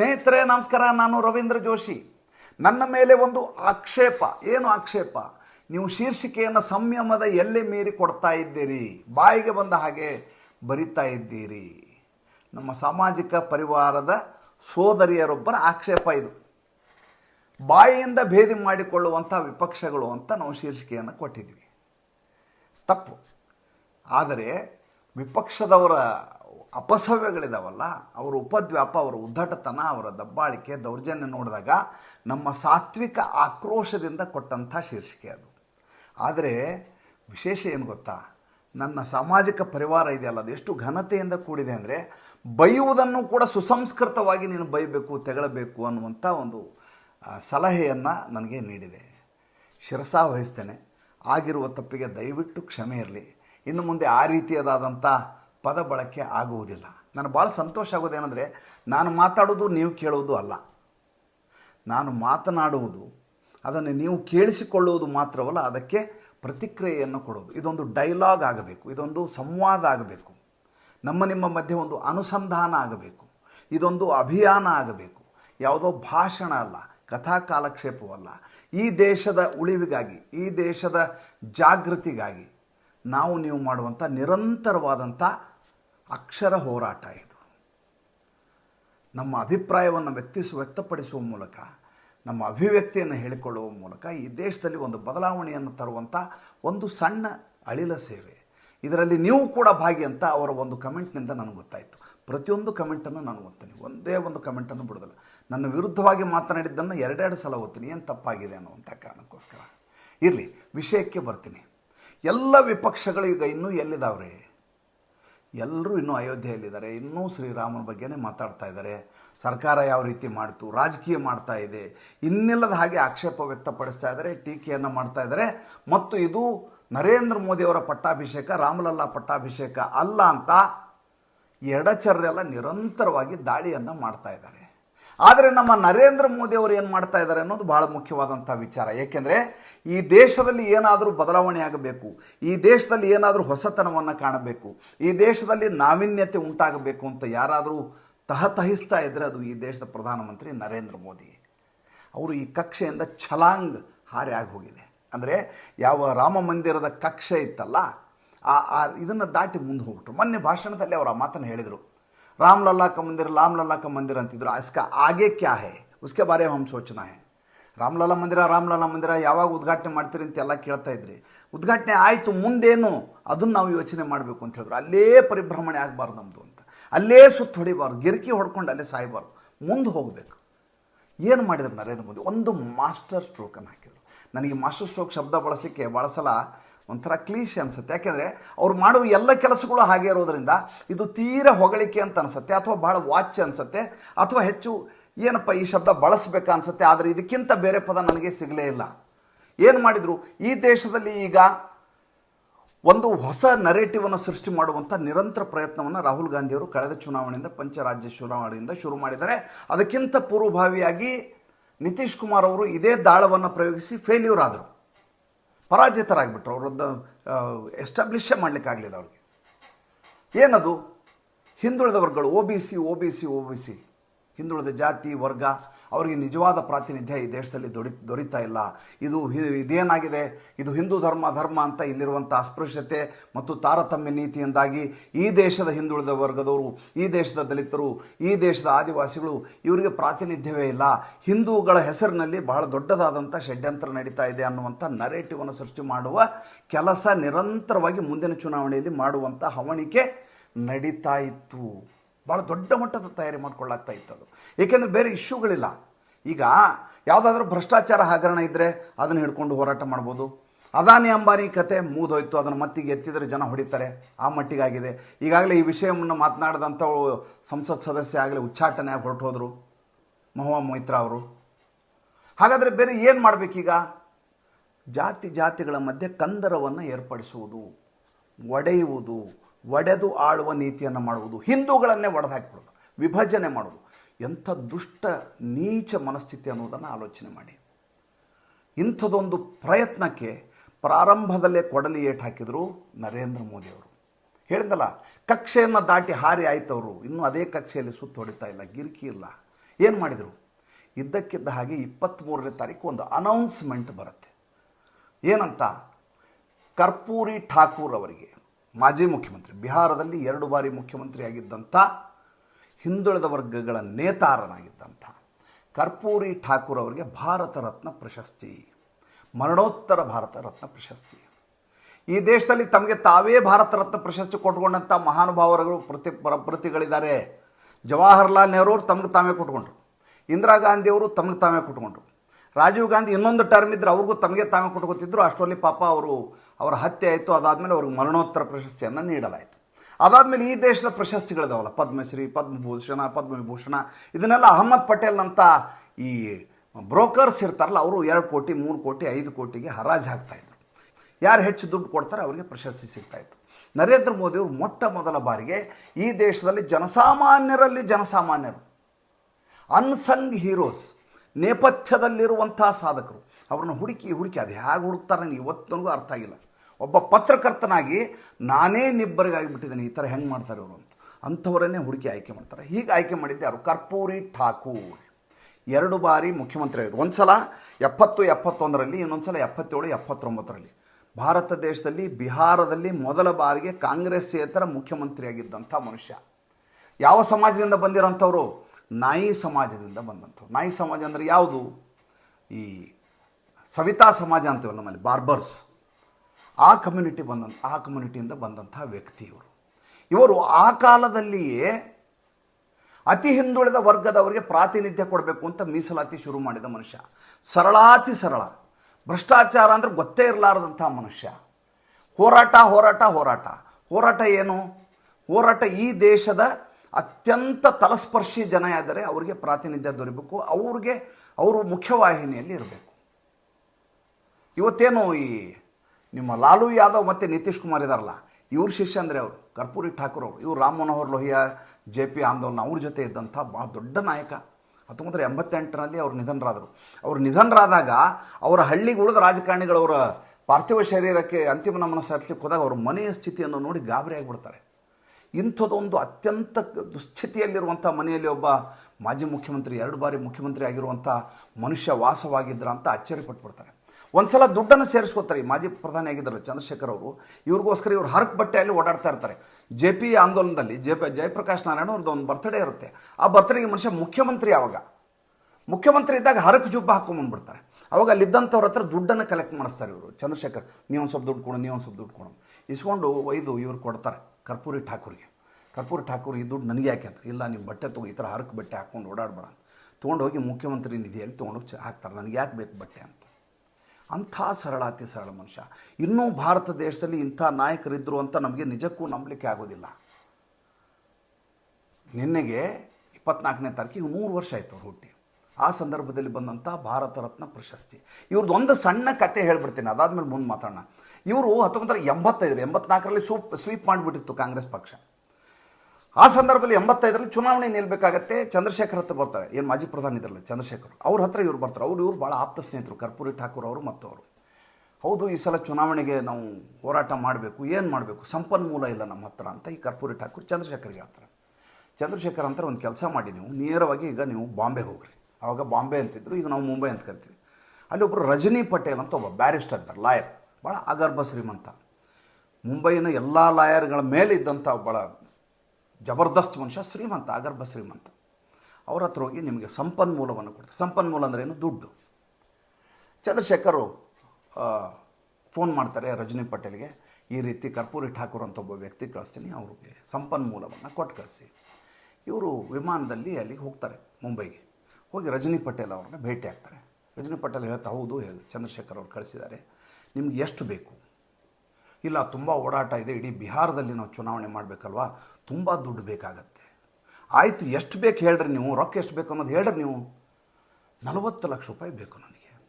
ಸ್ನೇಹಿತರೆ, ನಮಸ್ಕಾರ, ನಾನು ರವೀಂದ್ರ ಜೋಶಿ. ನನ್ನ ಮೇಲೆ ಒಂದು ಆಕ್ಷೇಪ. ಏನು ಆಕ್ಷೇಪ? ನೀವು ಶೀರ್ಷಿಕೆಯನ್ನು ಸಂಯಮದ ಎಲ್ಲೆ ಮೀರಿ ಕೊಡ್ತಾ ಇದ್ದೀರಿ? ಬಾಯಿಗೆ ಬಂದ ಹಾಗೆ ಬರಿತಾ ಇದ್ದೀರಿ. ನಮ್ಮ ಸಾಮಾಜಿಕ ಪರಿವಾರದ ಸೋದರಿಯರೊಬ್ಬರ ಆಕ್ಷೇಪ ಇದು. ಬಾಯಿಯಿಂದ ಭೇದಿ ಮಾಡಿಕೊಳ್ಳುವಂಥ ವಿಪಕ್ಷಗಳು ಅಂತ ನಾವು ಶೀರ್ಷಿಕೆಯನ್ನು ಕೊಟ್ಟಿದ್ವಿ ತಪ್ಪು. ಆದರೆ ವಿಪಕ್ಷದವರ ಅಪಸವ್ಯಗಳಿದಾವಲ್ಲ, ಅವರ ಉಪದ್ವ್ಯಾಪ, ಅವರ ಉದ್ದಟತನ ಅವರ ದಬ್ಬಾಳಿಕೆ, ದೌರ್ಜನ್ಯ ನೋಡಿದಾಗ ನಮ್ಮ ಸಾತ್ವಿಕ ಆಕ್ರೋಶದಿಂದ ಕೊಟ್ಟಂಥ ಶೀರ್ಷಿಕೆ ಅದು. ಆದರೆ ವಿಶೇಷ ಏನು ಗೊತ್ತಾ? ನನ್ನ ಸಾಮಾಜಿಕ ಪರಿವಾರ ಇದೆಯಲ್ಲ, ಅದು ಎಷ್ಟು ಘನತೆಯಿಂದ ಕೂಡಿದೆ ಅಂದರೆ ಬೈಯುವುದನ್ನು ಕೂಡ ಸುಸಂಸ್ಕೃತವಾಗಿ ನೀನು ಬೈಬೇಕು, ತೆಗಳಬೇಕು ಅನ್ನುವಂಥ ಒಂದು ಸಲಹೆಯನ್ನು ನನಗೆ ನೀಡಿದೆ. ಶಿರಸಾ ವಹಿಸ್ತೇನೆ. ಆಗಿರುವ ತಪ್ಪಿಗೆ ದಯವಿಟ್ಟು ಕ್ಷಮೆ ಇರಲಿ. ಇನ್ನು ಮುಂದೆ ಆ ರೀತಿಯದಾದಂಥ ಪದ ಬಳಕೆ ಆಗುವುದಿಲ್ಲ. ನಾನು ಭಾಳ ಸಂತೋಷ ಆಗೋದೇನೆಂದರೆ ನಾನು ಮಾತಾಡೋದು ನೀವು ಕೇಳುವುದು ಅಲ್ಲ. ನಾನು ಮಾತನಾಡುವುದು, ಅದನ್ನು ನೀವು ಕೇಳಿಸಿಕೊಳ್ಳುವುದು ಮಾತ್ರವಲ್ಲ, ಅದಕ್ಕೆ ಪ್ರತಿಕ್ರಿಯೆಯನ್ನು ಕೊಡೋದು ಇದೊಂದು ಡೈಲಾಗ್ ಆಗಬೇಕು, ಇದೊಂದು ಸಂವಾದ ಆಗಬೇಕು. ನಮ್ಮ ನಿಮ್ಮ ಮಧ್ಯೆ ಒಂದು ಅನುಸಂಧಾನ ಆಗಬೇಕು. ಇದೊಂದು ಅಭಿಯಾನ ಆಗಬೇಕು. ಯಾವುದೋ ಭಾಷಣ ಅಲ್ಲ, ಕಥಾ ಕಾಲಕ್ಷೇಪವಲ್ಲ ಈ ದೇಶದ ಉಳಿವಿಗಾಗಿ, ಈ ದೇಶದ ಜಾಗೃತಿಗಾಗಿ ನಾವು ನೀವು ಮಾಡುವಂಥ ನಿರಂತರವಾದಂಥ ಅಕ್ಷರ ಹೋರಾಟ ಇದು. ನಮ್ಮ ಅಭಿಪ್ರಾಯವನ್ನು ವ್ಯಕ್ತಿಸುವ ವ್ಯಕ್ತಪಡಿಸುವ ಮೂಲಕ, ನಮ್ಮ ಅಭಿವ್ಯಕ್ತಿಯನ್ನು ಹೇಳಿಕೊಳ್ಳುವ ಮೂಲಕ ಈ ದೇಶದಲ್ಲಿ ಒಂದು ಬದಲಾವಣೆಯನ್ನು ತರುವಂಥ ಒಂದು ಸಣ್ಣ ಅಳಿಲ ಸೇವೆ. ಇದರಲ್ಲಿ ನೀವು ಕೂಡ ಭಾಗಿ ಅಂತ ಅವರ ಒಂದು ಕಮೆಂಟ್ನಿಂದ ನನಗೆ ಗೊತ್ತಾಯಿತು. ಪ್ರತಿಯೊಂದು ಕಮೆಂಟನ್ನು ನಾನು ಓದ್ತೀನಿ. ಒಂದೇ ಒಂದು ಕಮೆಂಟನ್ನು ಬಿಡೋದಿಲ್ಲ ನನ್ನ ವಿರುದ್ಧವಾಗಿ ಮಾತನಾಡಿದ್ದನ್ನು ಎರಡೆರಡು ಸಲ ಓದ್ತೀನಿ. ಏನು ತಪ್ಪಾಗಿದೆ ಅನ್ನುವಂಥ ಕಾರಣಕ್ಕೋಸ್ಕರ. ಇರಲಿ, ವಿಷಯಕ್ಕೆ ಬರ್ತೀನಿ. ಎಲ್ಲ ವಿಪಕ್ಷಗಳು ಈಗ ಇನ್ನೂ ಎಲ್ಲಿದ್ದಾವ್ರಿ ಎಲ್ಲರೂ ಇನ್ನೂ ಅಯೋಧ್ಯೆಯಲ್ಲಿದ್ದಾರೆ. ಇನ್ನೂ ಶ್ರೀರಾಮನ ಬಗ್ಗೆನೇ ಮಾತಾಡ್ತಾ ಇದ್ದಾರೆ. ಸರ್ಕಾರ ಯಾವ ರೀತಿ ಮಾಡ್ತು, ರಾಜಕೀಯ ಮಾಡ್ತಾ ಇದೆ, ಇನ್ನಿಲ್ಲದ ಹಾಗೆ ಆಕ್ಷೇಪ ವ್ಯಕ್ತಪಡಿಸ್ತಾ ಇದ್ದಾರೆ, ಟೀಕೆಯನ್ನು ಮಾಡ್ತಾ ಇದ್ದಾರೆ. ಮತ್ತು ಇದು ನರೇಂದ್ರ ಮೋದಿಯವರ ಪಟ್ಟಾಭಿಷೇಕ, ರಾಮಲಲ್ಲ ಪಟ್ಟಾಭಿಷೇಕ ಅಲ್ಲ ಅಂತ ಎಡಚರ್ರೆಲ್ಲ ನಿರಂತರವಾಗಿ ದಾಳಿಯನ್ನು ಮಾಡ್ತಾ ಇದ್ದಾರೆ. ಆದರೆ ನಮ್ಮ ನರೇಂದ್ರ ಮೋದಿ ಅವರು ಏನು ಮಾಡ್ತಾ ಇದ್ದಾರೆ ಅನ್ನೋದು ಬಹಳ ಮುಖ್ಯವಾದಂಥ ವಿಚಾರ. ಏಕೆಂದರೆ ಈ ದೇಶದಲ್ಲಿ ಏನಾದರೂ ಬದಲಾವಣೆ ಆಗಬೇಕು, ಈ ದೇಶದಲ್ಲಿ ಏನಾದರೂ ಹೊಸತನವನ್ನು ಕಾಣಬೇಕು, ಈ ದೇಶದಲ್ಲಿ ನಾವೀನ್ಯತೆ ಉಂಟಾಗಬೇಕು ಅಂತ ಯಾರಾದರೂ ತಹತಹಿಸ್ತಾ ಇದ್ದರೆ ಅದು ಈ ದೇಶದ ಪ್ರಧಾನಮಂತ್ರಿ ನರೇಂದ್ರ ಮೋದಿ. ಅವರು ಈ ಕಕ್ಷೆಯಿಂದ ಛಲಾಂಗ್ ಹಾರಿ ಆಗಿ ಹೋಗಿದೆ. ಅಂದರೆ ಯಾವ ರಾಮ ಮಂದಿರದ ಕಕ್ಷೆ ಇತ್ತಲ್ಲ ಆ ಇದನ್ನು ದಾಟಿ ಮುಂದೆ ಹೋಗ್ಬಿಟ್ರು. ಮೊನ್ನೆ ಭಾಷಣದಲ್ಲಿ ಅವರು ಆ ಮಾತನ್ನು ಹೇಳಿದರು. ರಾಮ್ ಲಲ್ಲಾ का मंदिर लाम लल्ला का मंदिर ಅಂತಿದ್ರು इसका आगे क्या है उसके बारे में हम सोचना है ರಾಮಲಲ್ಲಾ ಮಂದಿರ ರಾಮಲಲ್ಲಾ ಮಂದಿರ ಯಾವಾಗ ಉದ್ಘಾಟನೆ ಮಾಡ್ತೀರಿ ಅಂತ ಎಲ್ಲ ಕೇಳ್ತಾ ಇದ್ರಿ ಉದ್ಘಾಟನೆ ಆಯಿತು ಮುಂದೇನು ಅದನ್ನು ನಾವು ಯೋಚನೆ ಮಾಡಬೇಕು ಅಂತ ಹೇಳಿದ್ರು ಅಲ್ಲೇ ಪರಿಭ್ರಮಣೆ ಆಗಬಾರ್ದು ನಮ್ಮದು ಅಂತ ಅಲ್ಲೇ ಸುತ್ತ ಹೊಡಿಬಾರ್ದು ಗಿರ್ಕಿ ಹೊಡ್ಕೊಂಡು ಅಲ್ಲೇ ಸಾಯಬಾರ್ದು ಮುಂದೆ ಹೋಗಬೇಕು ಏನು ಮಾಡಿದ್ರು ನರೇಂದ್ರ ಮೋದಿ ಒಂದು ಮಾಸ್ಟರ್ ಸ್ಟ್ರೋಕನ್ನು ಹಾಕಿದರು ನನಗೆ ಮಾಸ್ಟರ್ ಸ್ಟ್ರೋಕ್ ಶಬ್ದ ಬಳಸಲಿಕ್ಕೆ ಭಾಳ ಸಲ ಒಂಥರ ಕ್ಲೀಶ್ ಅನಿಸುತ್ತೆ. ಯಾಕೆಂದರೆ ಅವ್ರು ಮಾಡುವ ಎಲ್ಲ ಕೆಲಸಗಳು ಹಾಗೆ ಇರೋದರಿಂದ ಇದು ತೀರ ಹೊಗಳಿಕೆ ಅಂತ ಅನಿಸುತ್ತೆ, ಅಥವಾ ಭಾಳ ವಾಚ್ ಅನಿಸುತ್ತೆ, ಅಥವಾ ಹೆಚ್ಚು ಏನಪ್ಪ ಈ ಶಬ್ದ ಬಳಸಬೇಕಾ ಅನಿಸುತ್ತೆ, ಆದರೆ ಇದಕ್ಕಿಂತ ಬೇರೆ ಪದ ನನಗೆ ಸಿಗಲೇ ಇಲ್ಲ. ಏನು ಮಾಡಿದರು? ಈ ದೇಶದಲ್ಲಿ ಈಗ ಒಂದು ಹೊಸ ನರೇಟಿವನ್ನು ಸೃಷ್ಟಿ ಮಾಡುವಂಥ ನಿರಂತರ ಪ್ರಯತ್ನವನ್ನು ರಾಹುಲ್ ಗಾಂಧಿಯವರು ಕಳೆದ ಚುನಾವಣೆಯಿಂದ ಪಂಚರಾಜ್ಯ ಚುನಾವಣೆಯಿಂದ ಶುರು ಮಾಡಿದ್ದಾರೆ. ಅದಕ್ಕಿಂತ ಪೂರ್ವಭಾವಿಯಾಗಿ ನಿತೀಶ್ ಕುಮಾರ್ ಅವರು ಇದೇ ದಾಳವನ್ನು ಪ್ರಯೋಗಿಸಿ ಫೇಲ್ಯೂರ್ ಆದರು. ಪರಾಜಿತರಾಗಿಬಿಟ್ರು, ಅವರದ್ದು ಎಸ್ಟಾಬ್ಲಿಷೇ ಮಾಡಲಿಕ್ಕಾಗಲಿಲ್ಲ ಅವ್ರಿಗೆ. ಏನದು? ಹಿಂದುಳಿದ ವರ್ಗಗಳು O B C O B C O B C ಹಿಂದುಳಿದ ಜಾತಿ, ವರ್ಗ ಅವರಿಗೆ ನಿಜವಾದ ಪ್ರಾತಿನಿಧ್ಯ ಈ ದೇಶದಲ್ಲಿ ದೊರಿ ದೊರೀತಾ ಇಲ್ಲ. ಇದು ಇದೇನಾಗಿದೆ? ಇದು ಹಿಂದೂ ಧರ್ಮ ಧರ್ಮ ಅಂತ ಇಲ್ಲಿರುವಂಥ ಅಸ್ಪೃಶ್ಯತೆ ಮತ್ತು ತಾರತಮ್ಯ ನೀತಿಯಿಂದಾಗಿ ಈ ದೇಶದ ಹಿಂದುಳಿದ ವರ್ಗದವರು, ಈ ದೇಶದ ದಲಿತರು, ಈ ದೇಶದ ಆದಿವಾಸಿಗಳು ಇವರಿಗೆ ಪ್ರಾತಿನಿಧ್ಯವೇ ಇಲ್ಲ. ಹಿಂದೂಗಳ ಹೆಸರಿನಲ್ಲಿ ಬಹಳ ದೊಡ್ಡದಾದಂಥ ಷಡ್ಯಂತ್ರ ನಡೀತಾ ಇದೆ ಅನ್ನುವಂಥ ನರೇಟಿವನ್ನು ಸೃಷ್ಟಿ ಮಾಡುವ ಕೆಲಸ ನಿರಂತರವಾಗಿ ಮುಂದಿನ ಚುನಾವಣೆಯಲ್ಲಿ ಮಾಡುವಂಥ ಹವಣಿಕೆ ನಡೀತಾ ಇತ್ತು. ಭಾಳ ದೊಡ್ಡ ಮಟ್ಟದ ತಯಾರಿ ಮಾಡ್ಕೊಳ್ಳಾಗ್ತಾ ಇತ್ತು ಅದು ಏಕೆಂದರೆ ಬೇರೆ ಇಶ್ಯೂಗಳಿಲ್ಲ. ಈಗ ಯಾವುದಾದ್ರೂ ಭ್ರಷ್ಟಾಚಾರ ಹಗರಣ ಇದ್ದರೆ ಅದನ್ನು ಹಿಡ್ಕೊಂಡು ಹೋರಾಟ ಮಾಡ್ಬೋದು. ಅದಾನಿ ಅಂಬಾನಿ ಕತೆ ಮುಗಿದೋಯ್ತು. ಅದನ್ನು ಮತ್ತಿಗೆ ಎತ್ತಿದರೆ ಜನ ಹೊಡಿತಾರೆ. ಆ ಮಟ್ಟಿಗಾಗಿದೆ. ಈಗಾಗಲೇ ಈ ವಿಷಯವನ್ನು ಮಾತನಾಡಿದಂಥ ಸಂಸತ್ ಸದಸ್ಯ ಆಗಲಿ ಉಚ್ಚಾಟನೆ ಆಗಿ ಹೊರಟು ಹೋದರು ಮಹುವಾ ಮೊಯ್ತ್ರಾ ಅವರು. ಹಾಗಾದರೆ ಬೇರೆ ಏನು ಮಾಡಬೇಕೀಗ? ಜಾತಿ ಜಾತಿಗಳ ಮಧ್ಯೆ ಕಂದರವನ್ನು ಏರ್ಪಡಿಸುವುದು, ಒಡೆಯುವುದು ಒಡೆದು ಆಳುವ ನೀತಿಯನ್ನು ಮಾಡುವುದು, ಹಿಂದೂಗಳನ್ನೇ ಒಡೆದು ಹಾಕಿಬಿಡೋದು, ವಿಭಜನೆ ಮಾಡೋದು ಎಂಥ ದುಷ್ಟ, ನೀಚ ಮನಸ್ಥಿತಿ ಅನ್ನೋದನ್ನು ಆಲೋಚನೆ ಮಾಡಿ. ಇಂಥದೊಂದು ಪ್ರಯತ್ನಕ್ಕೆ ಪ್ರಾರಂಭದಲ್ಲೇ ಕೊಡಲಿ ಏಟು ಹಾಕಿದರು ನರೇಂದ್ರ ಮೋದಿಯವರು ಹೇಳಿದಲ್ಲ ಕಕ್ಷೆಯನ್ನು ದಾಟಿ ಹಾರಿ ಆಯ್ತವರು. ಇನ್ನೂ ಅದೇ ಕಕ್ಷೆಯಲ್ಲಿ ಸುತ್ತ ಹೊಡಿತಾ ಇಲ್ಲ, ಗಿರ್ಕಿ ಇಲ್ಲ. ಏನು ಮಾಡಿದರು? ಇದ್ದಕ್ಕಿದ್ದ ಹಾಗೆ ಇಪ್ಪತ್ತ್ಮೂರನೇ ತಾರೀಕು ಒಂದು ಅನೌನ್ಸ್ಮೆಂಟ್ ಬರುತ್ತೆ ಏನಂತ? ಕರ್ಪೂರಿ ಠಾಕೂರ್ ಅವರಿಗೆ. ಮಾಜಿ ಮುಖ್ಯಮಂತ್ರಿ, ಬಿಹಾರದಲ್ಲಿ ಎರಡು ಬಾರಿ ಮುಖ್ಯಮಂತ್ರಿಯಾಗಿದ್ದಂಥ, ಹಿಂದುಳಿದ ವರ್ಗಗಳ ನೇತಾರನಾಗಿದ್ದಂಥ ಕರ್ಪೂರಿ ಠಾಕೂರ್ ಅವರಿಗೆ ಭಾರತ ರತ್ನ ಪ್ರಶಸ್ತಿ, ಮರಣೋತ್ತರ ಭಾರತ ರತ್ನ ಪ್ರಶಸ್ತಿ. ಈ ದೇಶದಲ್ಲಿ ತಮಗೆ ತಾವೇ ಭಾರತ ರತ್ನ ಪ್ರಶಸ್ತಿ ಕೊಟ್ಕೊಂಡಂಥ ಮಹಾನುಭಾವರುಗಳು, ಪ್ರತಿ ಪ್ರತಿಗಳಿದ್ದಾರೆ. ಜವಾಹರ್ಲಾಲ್ ನೆಹರು ಅವರು ತಮಗೆ ತಾವೇ ಕೊಟ್ಕೊಂಡ್ರು ಇಂದಿರಾ ಗಾಂಧಿಯವರು ತಮಗೆ ತಾವೇ ಕೊಟ್ಕೊಂಡ್ರು ರಾಜೀವ್ ಗಾಂಧಿ ಇನ್ನೊಂದು ಟರ್ಮ್ ಇದ್ದರೆ ಅವ್ರಿಗೂ ತಮಗೆ ತಾವೇ ಕೊಟ್ಕೊತಿದ್ರು ಅಷ್ಟರಲ್ಲಿ ಪಾಪ ಅವರು ಅವರ ಹತ್ಯೆ ಆಯಿತು, ಅದಾದಮೇಲೆ ಅವ್ರಿಗೆ ಮರಣೋತ್ತರ ಪ್ರಶಸ್ತಿಯನ್ನು ನೀಡಲಾಯಿತು. ಅದಾದಮೇಲೆ ಈ ದೇಶದ ಪ್ರಶಸ್ತಿಗಳಿದಾವಲ್ಲ, ಪದ್ಮಶ್ರೀ, ಪದ್ಮಭೂಷಣ, ಪದ್ಮವಿಭೂಷಣ, ಇದನ್ನೆಲ್ಲ ಅಹಮದ್ ಅಂತ ಈ ಬ್ರೋಕರ್ಸ್ ಇರ್ತಾರಲ್ಲ, ಅವರು ಎರಡು ಕೋಟಿ, ಮೂರು ಕೋಟಿ, ಐದು ಕೋಟಿಗೆ ಹರಾಜು ಹಾಕ್ತಾಯಿದ್ರು ಯಾರು ಹೆಚ್ಚು ದುಡ್ಡು ಕೊಡ್ತಾರೆ ಅವರಿಗೆ ಪ್ರಶಸ್ತಿ ಸಿಗ್ತಾಯಿತ್ತು ನರೇಂದ್ರ ಮೋದಿಯವರು ಮೊಟ್ಟ ಮೊದಲ ಬಾರಿಗೆ ಈ ದೇಶದಲ್ಲಿ ಜನಸಾಮಾನ್ಯರಲ್ಲಿ ಜನಸಾಮಾನ್ಯರು ಅನ್ಸಂಗ್ ಹೀರೋಸ್ ನೇಪಥ್ಯದಲ್ಲಿರುವಂತಹ ಸಾಧಕರು. ಅವ್ರನ್ನ ಹುಡುಕಿ ಹುಡುಕಿ ಅದು ಹೇಗೆ ಹುಡುಕ್ತಾರೆ ನನಗೆ ಇವತ್ತಿನವರೆಗೂ ಅರ್ಥ ಆಗಿಲ್ಲ. ಒಬ್ಬ ಪತ್ರಕರ್ತನಾಗಿ ನಾನೇ ನಿಬ್ಬರಿಗಾಗಿಬಿಟ್ಟಿದ್ದೇನೆ ಈ ಥರ ಹೆಂಗೆ ಮಾಡ್ತಾರೆ ಅವರು ಅಂತ. ಅಂಥವರನ್ನೇ ಹುಡುಕಿ ಆಯ್ಕೆ ಮಾಡ್ತಾರೆ. ಹೀಗೆ ಆಯ್ಕೆ ಮಾಡಿದ್ದೆ ಯಾರು? ಕರ್ಪೂರಿ ಠಾಕೂರ್. ಎರಡು ಬಾರಿ ಮುಖ್ಯಮಂತ್ರಿ ಆಗಿದ್ರು. ಒಂದು ಸಲ ಎಪ್ಪತ್ತು, ಎಪ್ಪತ್ತೊಂದರಲ್ಲಿ ಇನ್ನೊಂದು ಸಲ ಎಪ್ಪತ್ತೇಳು, ಎಪ್ಪತ್ತೊಂಬತ್ತರಲ್ಲಿ. ಭಾರತ ದೇಶದಲ್ಲಿ, ಬಿಹಾರದಲ್ಲಿ ಮೊದಲ ಬಾರಿಗೆ ಕಾಂಗ್ರೆಸ್ಸೇತರ ಮುಖ್ಯಮಂತ್ರಿಯಾಗಿದ್ದಂಥ ಮನುಷ್ಯ. ಯಾವ ಸಮಾಜದಿಂದ ಬಂದಿರೋಂಥವ್ರು? ನಾಯಿ ಸಮಾಜದಿಂದ ಬಂದಂಥವ್ರು. ನಾಯಿ ಸಮಾಜ ಅಂದರೆ ಯಾವುದು? ಈ ಸವಿತಾ ಸಮಾಜ ಅಂತೀವಲ್ಲ ನಮ್ಮಲ್ಲಿ, ಬಾರ್ಬರ್ಸ್. ಆ ಕಮ್ಯುನಿಟಿ ಬಂದಂತ, ಆ ಕಮ್ಯುನಿಟಿಯಿಂದ ಬಂದಂತಹ ವ್ಯಕ್ತಿ ಇವರು ಇವರು ಆ ಕಾಲದಲ್ಲಿಯೇ ಅತಿ ಹಿಂದುಳಿದ ವರ್ಗದವರಿಗೆ ಪ್ರಾತಿನಿಧ್ಯ ಕೊಡಬೇಕು ಅಂತ ಮೀಸಲಾತಿ ಶುರು ಮಾಡಿದ ಮನುಷ್ಯ. ಸರಳಾತಿ ಸರಳ. ಭ್ರಷ್ಟಾಚಾರ ಅಂದರೆ ಗೊತ್ತೇ ಇರಲಾರದಂಥ ಮನುಷ್ಯ. ಹೋರಾಟ ಹೋರಾಟ ಹೋರಾಟ. ಹೋರಾಟ ಏನು? ಹೋರಾಟ ಈ ದೇಶದ ಅತ್ಯಂತ ತಲಸ್ಪರ್ಶಿ ಜನ ಆದರೆ ಅವರಿಗೆ ಪ್ರಾತಿನಿಧ್ಯ ದೊರೆಯಬೇಕು ಅವ್ರಿಗೆ, ಅವರು ಮುಖ್ಯವಾಹಿನಿಯಲ್ಲಿ ಇರಬೇಕು. ಇವತ್ತೇನು ಈ ನಿಮ್ಮ ಲಾಲು ಯಾದವ್ ಮತ್ತು ನಿತೀಶ್ ಕುಮಾರ್ ಇದ್ದಾರಲ್ಲ ಇವ್ರ ಶಿಷ್ಯ ಅಂದರೆ ಅವರು. ಕರ್ಪೂರಿ ಠಾಕೂರ್ ಅವರು. ಇವರು ರಾಮ್ ಮನೋಹರ್ ಲೋಹಿಯಾ, ಜೆ ಪಿ ಆಂದೋಲನ, ಅವ್ರ ಜೊತೆ ಇದ್ದಂಥ ಭಾಳ ದೊಡ್ಡ ನಾಯಕ. ಹತ್ತೊಂಬತ್ತರ ಎಂಬತ್ತೆಂಟರಲ್ಲಿ ಅವರು ನಿಧನರಾದರು. ಅವರು ನಿಧನರಾದಾಗ ಅವರ ಹಳ್ಳಿಗೆ ಉಳಿದ ರಾಜಕಾರಣಿಗಳವರ ಪಾರ್ಥಿವ ಶರೀರಕ್ಕೆ ಅಂತಿಮ ನಮನ ಸಲ್ಲಿಸಲಿಕ್ಕೆ ಹೋದಾಗ ಅವ್ರ ಮನೆಯ ಸ್ಥಿತಿಯನ್ನು ನೋಡಿ ಗಾಬರಿಯಾಗಿ ಬಿಡ್ತಾರೆ ಇಂಥದ್ದೊಂದು ಅತ್ಯಂತ ದುಸ್ಥಿತಿಯಲ್ಲಿರುವಂಥ ಮನೆಯಲ್ಲಿ ಒಬ್ಬ ಮಾಜಿ ಮುಖ್ಯಮಂತ್ರಿ, ಎರಡು ಬಾರಿ ಮುಖ್ಯಮಂತ್ರಿ ಆಗಿರುವಂಥ ಮನುಷ್ಯ ವಾಸವಾಗಿದ್ರ ಅಂತ ಅಚ್ಚರಿ ಪಟ್ಬಿಡ್ತಾರೆ ಒಂದು ಸಲ ದುಡ್ಡನ್ನು ಸೇರಿಸ್ಕೋತಾರೆ. ಮಾಜಿ ಪ್ರಧಾನಿ ಆಗಿದ್ದಾರೆ, ಚಂದ್ರಶೇಖರ್ ಅವರು. ಇವ್ರಿಗೋಸ್ಕರ ಇವ್ರು ಹರಕ್ ಬಟ್ಟೆಯಲ್ಲಿ ಓಡಾಡ್ತಾ ಇರ್ತಾರೆ. ಜೆ ಪಿ ಆಂದೋಲನದಲ್ಲಿ, ಜೆ ಪಿ, ಜಯಪ್ರಕಾಶ್ ನಾರಾಯಣ ಅವ್ರದ್ದು ಒಂದು ಬರ್ತ್ಡೇ ಇರುತ್ತೆ. ಆ ಬರ್ತ್ಡೇಗೆ ಮನುಷ್ಯ ಮುಖ್ಯಮಂತ್ರಿ ಆವಾಗ ಮುಖ್ಯಮಂತ್ರಿ ಇದ್ದಾಗ ಹರಕು ಜುಬ್ಬ ಹಾಕೊಂಬಂದ್ಬಿಡ್ತಾರೆ. ಅವಾಗ ಅಲ್ಲಿದ್ದಂಥವ್ರ ಹತ್ರ ದುಡ್ಡನ್ನು ಕಲೆಕ್ಟ್ ಮಾಡಿಸ್ತಾರೆ ಇವರು. ಚಂದ್ರಶೇಖರ್ ನೀವು ಒಂದು ಸ್ವಲ್ಪ ದುಡ್ಡು ಕೊಡು, ನೀವೊಂದು ಸ್ವಲ್ಪ ದುಡ್ಡು ಕೊಡು. ಇಸ್ಕೊಂಡು ಒಯ್ದು ಇವ್ರು ಕೊಡ್ತಾರೆ, ಕರ್ಪೂರಿ ಠಾಕೂರಿಗೆ. ಕರ್ಪೂರಿ ಠಾಕೂರ್ ಈ ದುಡ್ಡು ನನಗೆ ಯಾಕೆ ಅಂತ. ಇಲ್ಲ, ನೀವು ಬಟ್ಟೆ ತಗೋ, ಈ ಥರ ಹರಕು ಬಟ್ಟೆ ಹಾಕ್ಕೊಂಡು ಓಡಾಡಬೇಡ ತೊಗೊಂಡೋಗಿ ಮುಖ್ಯಮಂತ್ರಿ ನಿಧಿಯಲ್ಲಿ ತೊಗೊಂಡೋಗಿ ಹಾಕ್ತಾರೆ. ನನಗೆ ಯಾಕೆ ಬೇಕು ಬಟ್ಟೆ ಅಂತ. ಅಂಥ ಸರಳಾತಿ ಸರಳ ಮನುಷ್ಯ. ಇನ್ನೂ ಭಾರತ ದೇಶದಲ್ಲಿ ಇಂಥ ನಾಯಕರಿದ್ದರು ಅಂತ ನಮಗೆ ನಿಜಕ್ಕೂ ನಂಬಲಿಕ್ಕೆ ಆಗೋದಿಲ್ಲ. ನಿನ್ನೆಗೆ ಇಪ್ಪತ್ನಾಲ್ಕನೇ ತಾರೀಕಿಗೆ ಮೂರು ವರ್ಷ ಆಯಿತು ಅವ್ರು ಹುಟ್ಟಿ. ಆ ಸಂದರ್ಭದಲ್ಲಿ ಬಂದಂಥ ಭಾರತ ರತ್ನ ಪ್ರಶಸ್ತಿ. ಇವ್ರದ್ದು ಒಂದು ಸಣ್ಣ ಕತೆ ಹೇಳ್ಬಿಡ್ತೀನಿ, ಅದಾದಮೇಲೆ ಮುಂದೆ ಮಾತಾಡೋಣ. ಇವರು ಹತ್ತೊಂಬತ್ತರ ಎಂಬತ್ತೈದರ ಎಂಬತ್ನಾಲ್ಕರಲ್ಲಿ ಸೂಪ್, ಸ್ವೀಪ್ ಮಾಡಿಬಿಟ್ಟಿತ್ತು ಕಾಂಗ್ರೆಸ್ ಪಕ್ಷ. ಆ ಸಂದರ್ಭದಲ್ಲಿ ಎಂಬತ್ತೈದರಲ್ಲಿ ಚುನಾವಣೆ ನಿಲ್ಬೇಕಾಗತ್ತೆ. ಚಂದ್ರಶೇಖರ್ ಹತ್ರ ಬರ್ತಾರೆ. ಏನು ಮಾಜಿ ಪ್ರಧಾನಿ ಇದ್ರಲ್ಲ ಚಂದ್ರಶೇಖರ್. ಅವ್ರ ಹತ್ರ ಇವ್ರು ಬರ್ತಾರೆ. ಅವ್ರು ಇವ್ರು ಭಾಳ ಆಪ್ತ ಸ್ನೇಹಿತರು. ಕರ್ಪೂರಿ ಠಾಕೂರ್ ಅವರು ಮತ್ತು ಅವರು. ಹೌದು, ಈ ಸಲ ಚುನಾವಣೆಗೆ ನಾವು ಹೋರಾಟ ಮಾಡಬೇಕು. ಏನು ಮಾಡಬೇಕು? ಸಂಪನ್ಮೂಲ ಇಲ್ಲ ನಮ್ಮ ಹತ್ರ ಅಂತ ಈ ಕರ್ಪೂರಿ ಠಾಕೂರ್ ಚಂದ್ರಶೇಖರ್ಗೆ ಹೇಳ್ತಾರೆ. ಚಂದ್ರಶೇಖರ್ ಅಂತ ಒಂದು ಕೆಲಸ ಮಾಡಿ ನೀವು. ನೇರವಾಗಿ ಈಗ ನೀವು ಬಾಂಬೆಗೆ ಹೋಗ್ರಿ. ಆವಾಗ ಬಾಂಬೆ ಅಂತಿದ್ರು, ಈಗ ನಾವು ಮುಂಬೈ ಅಂತ ಕರಿತೀವಿ. ಅಲ್ಲಿ ಒಬ್ಬರು ರಜನಿ ಪಟೇಲ್ ಅಂತ ಒಬ್ಬ ಬ್ಯಾರಿಸ್ಟರ್ ಇದ್ದಾರೆ, ಲಾಯರ್. ಭಾಳ ಅಗರ್ಭ ಶ್ರೀಮಂತ. ಮುಂಬೈನ ಎಲ್ಲ ಲಾಯರ್ಗಳ ಮೇಲೆ ಇದ್ದಂಥ ಭಾಳ ಜಬರ್ದಸ್ತ್ ಮನುಷ್ಯ, ಶ್ರೀಮಂತ, ಅಗರ್ಭ ಶ್ರೀಮಂತ. ಅವ್ರ ಹತ್ರ ಹೋಗಿ ನಿಮಗೆ ಸಂಪನ್ಮೂಲವನ್ನು ಕೊಡ್ತಾರೆ. ಸಂಪನ್ಮೂಲ ಅಂದ್ರೆ ಏನು? ದುಡ್ಡು. ಚಂದ್ರಶೇಖರ್ ಫೋನ್ ಮಾಡ್ತಾರೆ ರಜನಿ ಪಟೇಲ್ಗೆ, ಈ ರೀತಿ ಕರ್ಪೂರಿ ಠಾಕೂರ್ ಅಂತ ಒಬ್ಬ ವ್ಯಕ್ತಿ ಕಳಿಸ್ತೀನಿ, ಅವ್ರಿಗೆ ಸಂಪನ್ಮೂಲವನ್ನು ಕೊಟ್ಟು ಕಳಿಸಿ. ಇವರು ವಿಮಾನದಲ್ಲಿ ಅಲ್ಲಿಗೆ ಹೋಗ್ತಾರೆ, ಮುಂಬೈಗೆ. ಹೋಗಿ ರಜನಿ ಪಟೇಲ್ ಅವ್ರನ್ನ ಭೇಟಿ ಆಗ್ತಾರೆ. ರಜನಿ ಪಟೇಲ್ ಹೇಳ್ತಾ, ಹೌದು, ಹೇಳಿ, ಚಂದ್ರಶೇಖರ್ ಅವ್ರು ಕಳಿಸಿದ್ದಾರೆ. ನಿಮ್ಗೆ ಎಷ್ಟು ಬೇಕು? ಇಲ್ಲ, ತುಂಬ ಓಡಾಟ ಇದೆ, ಇಡೀ ಬಿಹಾರದಲ್ಲಿ ನಾವು ಚುನಾವಣೆ ಮಾಡಬೇಕಲ್ವಾ? ತುಂಬ ದುಡ್ಡು ಬೇಕಾಗತ್ತೆ. ಆಯಿತು, ಎಷ್ಟು ಬೇಕು ಹೇಳ್ರಿ ನೀವು? ರೊಕ್ಕ ಎಷ್ಟು ಬೇಕು ಅನ್ನೋದು ಹೇಳ್ರಿ ನೀವು. ನಲವತ್ತು ಲಕ್ಷ ರೂಪಾಯಿ ಬೇಕು ನನಗೆ.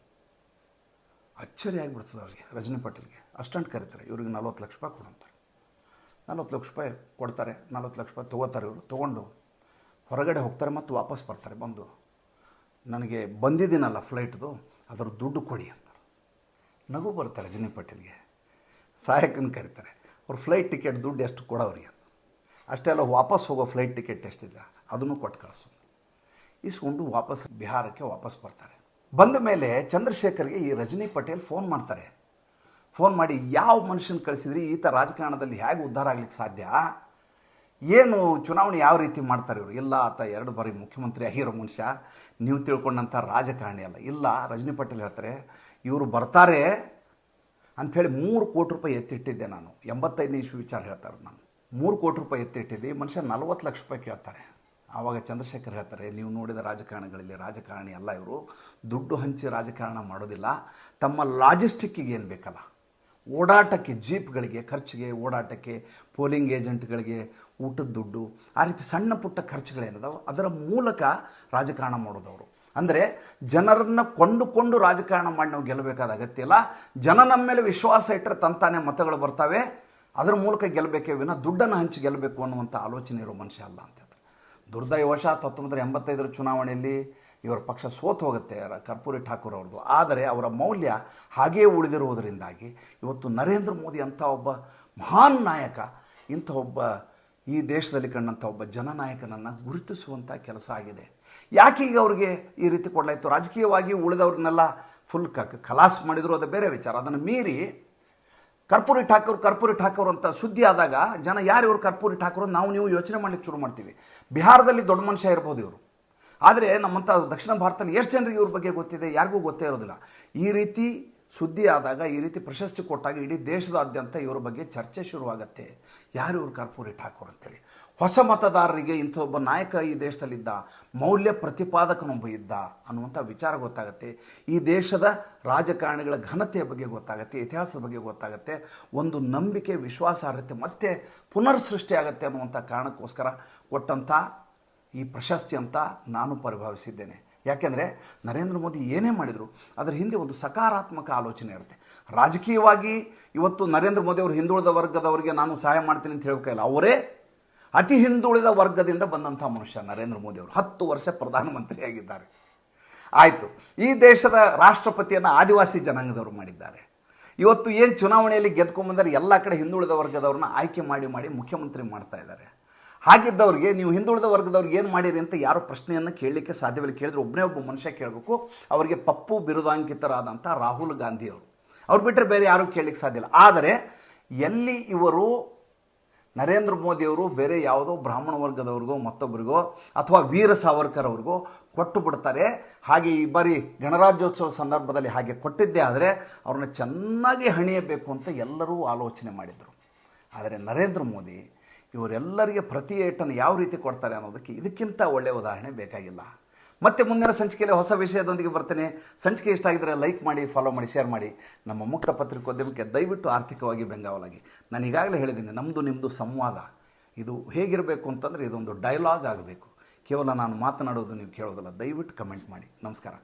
ಅಚ್ಚರಿ ಆಗಿಬಿಡ್ತದೆ ಅವ್ರಿಗೆ, ರಜನಿ ಪಾಟೀಲ್ಗೆ. ಅಷ್ಟಂಟ್ ಕರೀತಾರೆ, ಇವ್ರಿಗೆ ನಲ್ವತ್ತು ಲಕ್ಷ ರೂಪಾಯಿ ಕೊಡಂತಾರೆ. ನಲ್ವತ್ತು ಲಕ್ಷ ರೂಪಾಯಿ ಕೊಡ್ತಾರೆ, ನಲ್ವತ್ತು ಲಕ್ಷ ರೂಪಾಯಿ ತೊಗೋತಾರೆ ಇವರು, ತೊಗೊಂಡು ಹೊರಗಡೆ ಹೋಗ್ತಾರೆ ಮತ್ತು ವಾಪಸ್ ಬರ್ತಾರೆ, ಬಂದು. ನನಗೆ ಬಂದಿದ್ದೀನಲ್ಲ ಫ್ಲೈಟ್ದು ಅದರ ದುಡ್ಡು ಕೊಡಿ ಅಂತಾರೆ. ನಗು ಬರ್ತಾರೆ ರಜನಿ ಪಟೇಲ್ಗೆ. ಸಹಾಯಕನ ಕರೀತಾರೆ. ಅವ್ರು ಫ್ಲೈಟ್ ಟಿಕೆಟ್ ದುಡ್ಡು ಎಷ್ಟು ಕೊಡೋರಿಗೆ ಅಷ್ಟೆಲ್ಲ ವಾಪಸ್ ಹೋಗೋ ಫ್ಲೈಟ್ ಟಿಕೆಟ್ ಎಷ್ಟಿದೆ? ಅದನ್ನು ಕೊಟ್ಟು ಕಳಿಸು. ಇಸ್ಕೊಂಡು ವಾಪಸ್ ಬಿಹಾರಕ್ಕೆ ವಾಪಸ್ ಬರ್ತಾರೆ. ಬಂದ ಮೇಲೆ ಚಂದ್ರಶೇಖರ್ಗೆ ಈ ರಜನಿ ಪಟೇಲ್ ಫೋನ್ ಮಾಡ್ತಾರೆ. ಫೋನ್ ಮಾಡಿ, ಯಾವ ಮನುಷ್ಯನ ಕಳಿಸಿದ್ರಿ? ಈತ ರಾಜಕಾರಣದಲ್ಲಿ ಹೇಗೆ ಉದ್ಧಾರ ಆಗ್ಲಿಕ್ಕೆ ಸಾಧ್ಯ? ಏನು ಚುನಾವಣೆ ಯಾವ ರೀತಿ ಮಾಡ್ತಾರೆ ಇವರು? ಇಲ್ಲ ಆತ, ಎರಡು ಬಾರಿ ಮುಖ್ಯಮಂತ್ರಿ ಆಗಿರೋ ಮನುಷ್ಯ. ನೀವು ತಿಳ್ಕೊಂಡಂಥ ರಾಜಕಾರಣಿ ಅಲ್ಲ. ಇಲ್ಲ, ರಜನಿ ಪಟೇಲ್ ಹೇಳ್ತಾರೆ, ಇವರು ಬರ್ತಾರೆ. ಅಂಥೇಳಿ ಮೂರು ಕೋಟಿ ರೂಪಾಯಿ ಎತ್ತಿಟ್ಟಿದ್ದೆ ನಾನು. ಎಂಬತ್ತೈದು ನಿಮಿಷ ವಿಚಾರ ಹೇಳ್ತಾರೆ ನಾನು ಮೂರು ಕೋಟಿ ರೂಪಾಯಿ ಎತ್ತಿಟ್ಟಿದ್ದೆ. ಮನುಷ್ಯ ನಲವತ್ತು ಲಕ್ಷ ರೂಪಾಯಿ ಕೇಳ್ತಾರೆ. ಆವಾಗ ಚಂದ್ರಶೇಖರ್ ಹೇಳ್ತಾರೆ, ನೀವು ನೋಡಿದ ರಾಜಕಾರಣಗಳಲ್ಲಿ ರಾಜಕಾರಣಿ ಅಲ್ಲ ಇವರು. ದುಡ್ಡು ಹಂಚಿ ರಾಜಕಾರಣ ಮಾಡೋದಿಲ್ಲ. ತಮ್ಮ ಲಾಜಿಸ್ಟಿಕ್ಕಿಗೆ ಏನು ಬೇಕಲ್ಲ? ಓಡಾಟಕ್ಕೆ, ಜೀಪ್ಗಳಿಗೆ, ಖರ್ಚಿಗೆ, ಓಡಾಟಕ್ಕೆ, ಪೋಲಿಂಗ್ ಏಜೆಂಟ್ಗಳಿಗೆ ಊಟದ ದುಡ್ಡು. ಆ ರೀತಿ ಸಣ್ಣ ಪುಟ್ಟ ಖರ್ಚುಗಳೇನಿದಾವೆ? ಅದರ ಮೂಲಕ ರಾಜಕಾರಣ ಮಾಡೋದವರು. ಅಂದರೆ ಜನರನ್ನು ಕೊಂಡುಕೊಂಡು ರಾಜಕಾರಣ ಮಾಡಿ ನಾವು ಗೆಲ್ಲಬೇಕಾದ ಅಗತ್ಯ ಇಲ್ಲ. ಜನ ನಮ್ಮ ಮೇಲೆ ವಿಶ್ವಾಸ ಇಟ್ಟರೆ ತಂತಾನೆ ಮತಗಳು ಬರ್ತವೆ. ಅದರ ಮೂಲಕ ಗೆಲ್ಲಬೇಕೇ ವಿನ ದುಡ್ಡನ್ನು ಹಂಚಿ ಗೆಲ್ಲಬೇಕು ಅನ್ನುವಂಥ ಆಲೋಚನೆ ಇರೋ ಮನುಷ್ಯ ಅಲ್ಲ ಅಂತ ದುರ್ದೈವಶಾತ್ ಹತ್ತೊಂಬತ್ತರ ಎಂಬತ್ತೈದರ ಚುನಾವಣೆಯಲ್ಲಿ ಇವರ ಪಕ್ಷ ಸೋತು ಹೋಗುತ್ತೆ ಕರ್ಪೂರಿ ಠಾಕೂರ್ ಅವ್ರದ್ದು. ಆದರೆ ಅವರ ಮೌಲ್ಯ ಹಾಗೇ ಉಳಿದಿರುವುದರಿಂದಾಗಿ ಇವತ್ತು ನರೇಂದ್ರ ಮೋದಿ ಅಂಥ ಒಬ್ಬ ಮಹಾನ್ ನಾಯಕ, ಇಂಥ ಒಬ್ಬ ಈ ದೇಶದಲ್ಲಿ ಕಂಡಂಥ ಒಬ್ಬ ಜನನಾಯಕನನ್ನು ಗುರುತಿಸುವಂಥ ಕೆಲಸ ಆಗಿದೆ. ಯಾಕೆ ಈಗ ಅವ್ರಿಗೆ ಈ ರೀತಿ ಕೊಡಲಾಯಿತು ರಾಜಕೀಯವಾಗಿ ಉಳಿದವ್ರನ್ನೆಲ್ಲ ಫುಲ್ ಕ, ಖಲಾಸ್ ಮಾಡಿದ್ರು, ಅದು ಬೇರೆ ವಿಚಾರ. ಅದನ್ನು ಮೀರಿ ಕರ್ಪೂರಿ ಠಾಕೂರ್ ಕರ್ಪೂರಿ ಠಾಕೂರ್ ಅಂತ ಸುದ್ದಿ ಆದಾಗ ಜನ ಯಾರು ಇವರು ಕರ್ಪೂರಿ ಠಾಕೂರ್ ನಾವು ನೀವು ಯೋಚನೆ ಮಾಡಲಿಕ್ಕೆ ಶುರು ಮಾಡ್ತೀವಿ. ಬಿಹಾರದಲ್ಲಿ ದೊಡ್ಡ ಮನುಷ್ಯ ಇರ್ಬೋದು ಇವರು. ಆದರೆ ನಮ್ಮಂಥ ದಕ್ಷಿಣ ಭಾರತದಲ್ಲಿ ಎಷ್ಟು ಜನರಿಗೆ ಇವ್ರ ಬಗ್ಗೆ ಗೊತ್ತಿದೆ ಯಾರಿಗೂ ಗೊತ್ತೇ ಇರೋದಿಲ್ಲ. ಈ ರೀತಿ ಸುದ್ದಿ ಆದಾಗ, ಈ ರೀತಿ ಪ್ರಶಸ್ತಿ ಕೊಟ್ಟಾಗ ಇಡೀ ದೇಶದಾದ್ಯಂತ ಇವ್ರ ಬಗ್ಗೆ ಚರ್ಚೆ ಶುರುವಾಗತ್ತೆ. ಯಾರು ಇವರು ಕರ್ಪೂರಿ ಠಾಕೂರ್ ಅಂತೇಳಿ? ಹೊಸ ಮತದಾರರಿಗೆ ಇಂಥ ಒಬ್ಬ ನಾಯಕ ಈ ದೇಶದಲ್ಲಿದ್ದ, ಮೌಲ್ಯ ಪ್ರತಿಪಾದಕನೊಬ್ಬ ಇದ್ದ ಅನ್ನುವಂಥ ವಿಚಾರ ಗೊತ್ತಾಗುತ್ತೆ. ಈ ದೇಶದ ರಾಜಕಾರಣಿಗಳ ಘನತೆಯ ಬಗ್ಗೆ ಗೊತ್ತಾಗುತ್ತೆ, ಇತಿಹಾಸದ ಬಗ್ಗೆ ಗೊತ್ತಾಗುತ್ತೆ. ಒಂದು ನಂಬಿಕೆ, ವಿಶ್ವಾಸಾರ್ಹತೆ ಮತ್ತೆ ಪುನರ್ ಸೃಷ್ಟಿಯಾಗತ್ತೆ ಅನ್ನುವಂಥ ಕಾರಣಕ್ಕೋಸ್ಕರ ಕೊಟ್ಟಂಥ ಈ ಪ್ರಶಸ್ತಿ ಅಂತ ನಾನು ಪರಿಭಾವಿಸಿದ್ದೇನೆ. ಯಾಕೆಂದರೆ ನರೇಂದ್ರ ಮೋದಿ ಏನೇ ಮಾಡಿದರು, ಅದರ ಹಿಂದೆ ಒಂದು ಸಕಾರಾತ್ಮಕ ಆಲೋಚನೆ ಇರುತ್ತೆ. ರಾಜಕೀಯವಾಗಿ ಇವತ್ತು ನರೇಂದ್ರ ಮೋದಿ ಅವರು ಹಿಂದುಳಿದ ವರ್ಗದವರಿಗೆ ನಾನು ಸಹಾಯ ಮಾಡ್ತೀನಿ ಅಂತ ಹೇಳಬೇಕಾಗಿಲ್ಲ. ಅವರೇ ಅತಿ ಹಿಂದುಳಿದ ವರ್ಗದಿಂದ ಬಂದಂಥ ಮನುಷ್ಯ ನರೇಂದ್ರ ಮೋದಿ ಅವರು. ಹತ್ತು ವರ್ಷ ಪ್ರಧಾನಮಂತ್ರಿಯಾಗಿದ್ದಾರೆ. ಆಯಿತು. ಈ ದೇಶದ ರಾಷ್ಟ್ರಪತಿಯನ್ನು ಆದಿವಾಸಿ ಜನಾಂಗದವರು ಮಾಡಿದ್ದಾರೆ. ಇವತ್ತು ಏನು ಚುನಾವಣೆಯಲ್ಲಿ ಗೆದ್ಕೊಂಬಂದರೆ ಎಲ್ಲ ಕಡೆ ಹಿಂದುಳಿದ ವರ್ಗದವ್ರನ್ನ ಆಯ್ಕೆ ಮಾಡಿ ಮಾಡಿ ಮುಖ್ಯಮಂತ್ರಿ ಮಾಡ್ತಾ ಇದ್ದಾರೆ. ಹಾಗಿದ್ದವ್ರಿಗೆ, ನೀವು ಹಿಂದುಳಿದ ವರ್ಗದವ್ರಿಗೆ ಏನು ಮಾಡಿರಿ ಅಂತ ಯಾರು ಪ್ರಶ್ನೆಯನ್ನು ಕೇಳಲಿಕ್ಕೆ ಸಾಧ್ಯವಿಲ್ಲ. ಕೇಳಿದ್ರೆ ಒಬ್ಬನೇ ಒಬ್ಬ ಮನುಷ್ಯ ಕೇಳಬೇಕು. ಅವರಿಗೆ ಪಪ್ಪು ಬಿರುದಾಂಕಿತರಾದಂಥ ರಾಹುಲ್ ಗಾಂಧಿಯವರು ಅವ್ರು. ಬಿಟ್ಟರೆ ಬೇರೆ ಯಾರೂ ಕೇಳಲಿಕ್ಕೆ ಸಾಧ್ಯ ಇಲ್ಲ. ಆದರೆ ಎಲ್ಲಿ ಇವರು ನರೇಂದ್ರ ಮೋದಿಯವರು ಬೇರೆ ಯಾವುದೋ ಬ್ರಾಹ್ಮಣ ವರ್ಗದವ್ರಿಗೋ ಮತ್ತೊಬ್ಬರಿಗೋ ಅಥವಾ ವೀರ ಸಾವರ್ಕರ್ ಅವ್ರಿಗೋ ಕೊಟ್ಟು ಬಿಡ್ತಾರೆ. ಹಾಗೆ ಈ ಬಾರಿ ಗಣರಾಜ್ಯೋತ್ಸವ ಸಂದರ್ಭದಲ್ಲಿ ಹಾಗೆ ಕೊಟ್ಟಿದ್ದೇ ಆದರೆ ಅವ್ರನ್ನ ಚೆನ್ನಾಗಿ ಹಣಿಯಬೇಕು ಅಂತ ಎಲ್ಲರೂ ಆಲೋಚನೆ ಮಾಡಿದರು. ಆದರೆ ನರೇಂದ್ರ ಮೋದಿ ಇವರೆಲ್ಲರಿಗೆ ಪ್ರತಿ ಏಟನ್ನು ಯಾವ ರೀತಿ ಕೊಡ್ತಾರೆ ಅನ್ನೋದಕ್ಕೆ ಇದಕ್ಕಿಂತ ಒಳ್ಳೆಯ ಉದಾಹರಣೆ ಬೇಕಾಗಿಲ್ಲ. ಮತ್ತೆ ಮುಂದಿನ ಸಂಚಿಕೆಯಲ್ಲಿ ಹೊಸ ವಿಷಯದೊಂದಿಗೆ ಬರ್ತೇನೆ. ಸಂಚಿಕೆ ಇಷ್ಟ ಆಗಿದ್ರೆ ಲೈಕ್ ಮಾಡಿ ಫಾಲೋ ಮಾಡಿ ಶೇರ್ ಮಾಡಿ. ನಮ್ಮ ಮುಕ್ತ ಪತ್ರಿಕೋದ್ಯಮಕ್ಕೆ ದಯವಿಟ್ಟು ಆರ್ಥಿಕವಾಗಿ ಬೆಂಗಾವಲಾಗಿ. ನಾನು ಈಗಾಗಲೇ ಹೇಳಿದ್ದೀನಿ ನಮ್ಮದು ನಿಮ್ಮದು ಸಂವಾದ. ಇದು ಹೇಗಿರಬೇಕು ಅಂತಂದರೆ ಇದೊಂದು ಡೈಲಾಗ್ ಆಗಬೇಕು. ಕೇವಲ ನಾನು ಮಾತನಾಡೋದು ನೀವು ಕೇಳೋದಲ್ಲ, ದಯವಿಟ್ಟು ಕಮೆಂಟ್ ಮಾಡಿ. ನಮಸ್ಕಾರ.